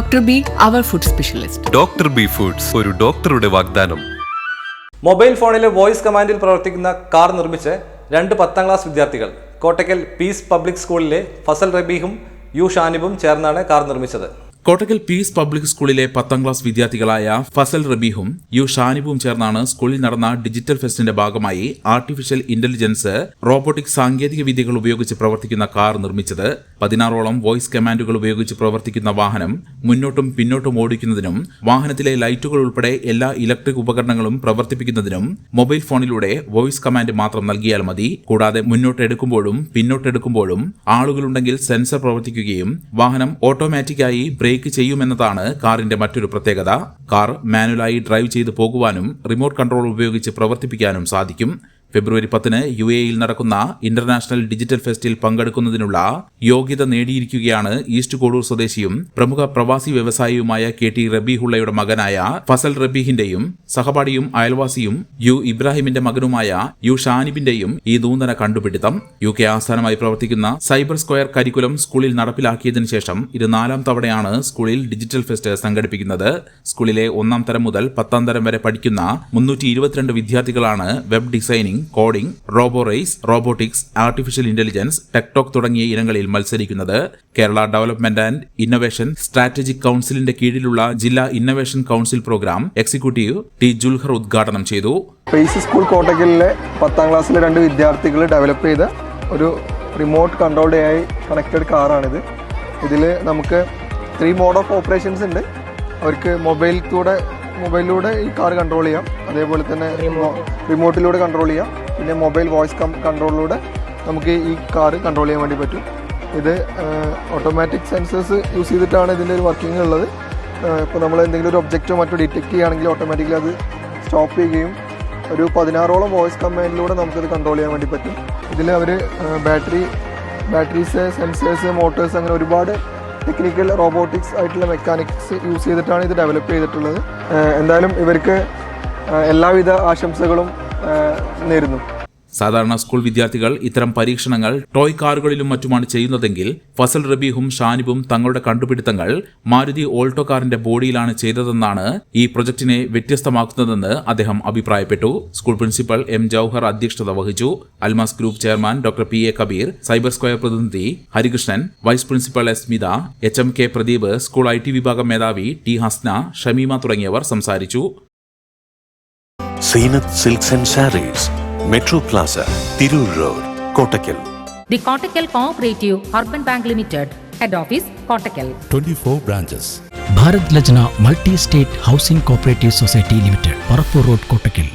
Dr. B food specialist doctor B foods ഒരു ഡോക്ടറുടെ വാഗ്ദാനം മൊബൈൽ ഫോണിലെ വോയിസ് കമാൻഡിൽ പ്രവർത്തിക്കുന്ന കാർ നിർമ്മിച്ച് രണ്ട് പത്താം ക്ലാസ് വിദ്യാർത്ഥികൾ കോട്ടയ്ക്കൽ പീസ് പബ്ലിക് സ്കൂളിലെ ഫസൽ റബീഹും യു ഷാനിബും ചേർന്നാണ് കാർ നിർമ്മിച്ചത് കോട്ടക്കൽ പീസ് പബ്ലിക് സ്കൂളിലെ പത്താം ക്ലാസ് വിദ്യാർത്ഥികളായ ഫസൽ റബീഹും യു ഷാനിബും ചേർന്നാണ് സ്കൂളിൽ നടന്ന ഡിജിറ്റൽ ഫെസ്റ്റിന്റെ ഭാഗമായി ആർട്ടിഫിഷ്യൽ ഇന്റലിജൻസ് റോബോട്ടിക് സാങ്കേതിക വിദ്യകൾ ഉപയോഗിച്ച് പ്രവർത്തിക്കുന്ന കാർ നിർമ്മിച്ചത്. പതിനാറോളം വോയിസ് കമാൻഡുകൾ ഉപയോഗിച്ച് പ്രവർത്തിക്കുന്ന വാഹനം മുന്നോട്ടും പിന്നോട്ടും ഓടിക്കുന്നതിനും വാഹനത്തിലെ ലൈറ്റുകൾ ഉൾപ്പെടെ എല്ലാ ഇലക്ട്രിക് ഉപകരണങ്ങളും പ്രവർത്തിപ്പിക്കുന്നതിനും മൊബൈൽ ഫോണിലൂടെ വോയിസ് കമാൻഡ് മാത്രം നൽകിയാൽ മതി. കൂടാതെ മുന്നോട്ടെടുക്കുമ്പോഴും പിന്നോട്ടെടുക്കുമ്പോഴും ആളുകളുണ്ടെങ്കിൽ സെൻസർ പ്രവർത്തിക്കുകയും വാഹനം ഓട്ടോമാറ്റിക്കായി ബ്രേക്ക് ചെയ്യുമെന്നതാണ് കാറിന്റെ മറ്റൊരു പ്രത്യേകത. കാർ മാനുവലായി ഡ്രൈവ് ചെയ്തു പോകുവാനും റിമോട്ട് കൺട്രോൾ ഉപയോഗിച്ച് പ്രവർത്തിപ്പിക്കാനും സാധിക്കും. ഫെബ്രുവരി പത്തിന് യു എയിൽ നടക്കുന്ന ഇന്റർനാഷണൽ ഡിജിറ്റൽ ഫെസ്റ്റിൽ പങ്കെടുക്കുന്നതിനുള്ള യോഗ്യത നേടിയിരിക്കുകയാണ് ഈസ്റ്റ് കോഡൂർ സ്വദേശിയും പ്രമുഖ പ്രവാസി വ്യവസായിയുമായ കെ ടി റബീഹുള്ളയുടെ മകനായ ഫസൽ റബീഹിന്റെയും സഹപാഠിയും അയൽവാസിയും യു ഇബ്രാഹിമിന്റെ മകനുമായ യു ഷാനിബിന്റെയും ഈ നൂതന കണ്ടുപിടുത്തം യു കെ ആസ്ഥാനമായി പ്രവർത്തിക്കുന്ന സൈബർ സ്ക്വയർ കരിക്കുലം സ്കൂളിൽ നടപ്പിലാക്കിയതിനു ശേഷം ഇത് നാലാം തവണയാണ് സ്കൂളിൽ ഡിജിറ്റൽ ഫെസ്റ്റ് സംഘടിപ്പിക്കുന്നത്. സ്കൂളിലെ ഒന്നാം തരം മുതൽ പത്താം തരം വരെ പഠിക്കുന്ന മുന്നൂറ്റി വിദ്യാർത്ഥികളാണ് web designing coding robo race robotics artificial intelligence tech talk തുടങ്ങിയ ഇനങ്ങളിൽ മത്സരിക്കുന്നത് Kerala development and innovation strategic കൌൺസിലിന്റെ കീഴിലുള്ള ജില്ലാ innovation council programme executive T Julhar ഉദ്ഘാടനം ചെയ്തു. പേസ് സ്കൂൾ കോട്ടക്കലിലെ പത്താം ക്ലാസ്സിലെ രണ്ട് വിദ്യാർത്ഥികൾ ഡെവലപ്പ് ചെയ്ത ഒരു റിമോട്ട് കൺട്രോൾഡ് ആയി കണക്റ്റഡ് കാറാണിത് ഇതിൽ നമുക്ക് ത്രീ മോഡ് ഓഫ് ഓപ്പറേഷൻസ് ഉണ്ട്. അവർക്ക് മൊബൈൽ കൂടെ മൊബൈലിലൂടെ ഈ കാർ കൺട്രോൾ ചെയ്യാം. അതേപോലെ തന്നെ റിമോട്ടിലൂടെ കൺട്രോൾ ചെയ്യാം. പിന്നെ മൊബൈൽ വോയിസ് കൺട്രോളിലൂടെ നമുക്ക് ഈ കാർ കൺട്രോൾ ചെയ്യാൻ വേണ്ടി പറ്റും. ഇത് ഓട്ടോമാറ്റിക് സെൻസേഴ്സ് യൂസ് ചെയ്തിട്ടാണ് ഇതിന്റെ ഒരു വർക്കിംഗ് ഉള്ളത്. ഇപ്പോൾ നമ്മൾ എന്തെങ്കിലും ഒരു ഒബ്ജക്റ്റോ മറ്റോ ഡിറ്റക്ട് ചെയ്യുകയാണെങ്കിൽ ഓട്ടോമാറ്റിക്കലി അത് സ്റ്റോപ്പ് ചെയ്യുകയും ഒരു പതിനാറോളം വോയിസ് കമാൻഡിലൂടെ നമുക്കത് കൺട്രോൾ ചെയ്യാൻ വേണ്ടി പറ്റും. ഇതിൽ അവർ ബാറ്ററി ബാറ്ററീസ് സെൻസേഴ്സ് മോട്ടേഴ്സ് അങ്ങനെ ഒരുപാട് ടെക്നിക്കൽ റോബോട്ടിക്സ് ആയിട്ടുള്ള മെക്കാനിക്സ് യൂസ് ചെയ്തിട്ടാണ് ഇത് ഡെവലപ്പ് ചെയ്തിട്ടുള്ളത്. എന്തായാലും ഇവർക്ക് എല്ലാവിധ ആശംസകളും നേരുന്നു. സാധാരണ സ്കൂൾ വിദ്യാർത്ഥികൾ ഇത്തരം പരീക്ഷണങ്ങൾ ടോയ് കാറുകളിലും മറ്റുമാണ് ചെയ്യുന്നതെങ്കിൽ ഫസൽ റബീഹും ഷാനിബും തങ്ങളുടെ കണ്ടുപിടുത്തങ്ങൾ മാരുതി ഓൾട്ടോ കാറിന്റെ ബോഡിയിലാണ് ചെയ്തതെന്നാണ് ഈ പ്രൊജക്ടിനെ വ്യത്യസ്തമാക്കുന്നതെന്ന് അദ്ദേഹം അഭിപ്രായപ്പെട്ടു. സ്കൂൾ പ്രിൻസിപ്പൽ എം ജൌഹർ അധ്യക്ഷത വഹിച്ചു. Almas group chairman doctor P A Kabeer cyber square പ്രതിനിധി Harikrishnan vice principal S Smitha H M K Pradeep school I T വിഭാഗം മേധാവി ടി ഹസ്ന ഷമീമ തുടങ്ങിയവർ സംസാരിച്ചു. Seenath and metro plaza Tirur road Kottakkal The Kottakkal Cooperative Urban Bank Limited, Head Office, Kottakkal. 24 branches. Bharat Lajna multi state housing cooperative society limited Parappur road Kottakkal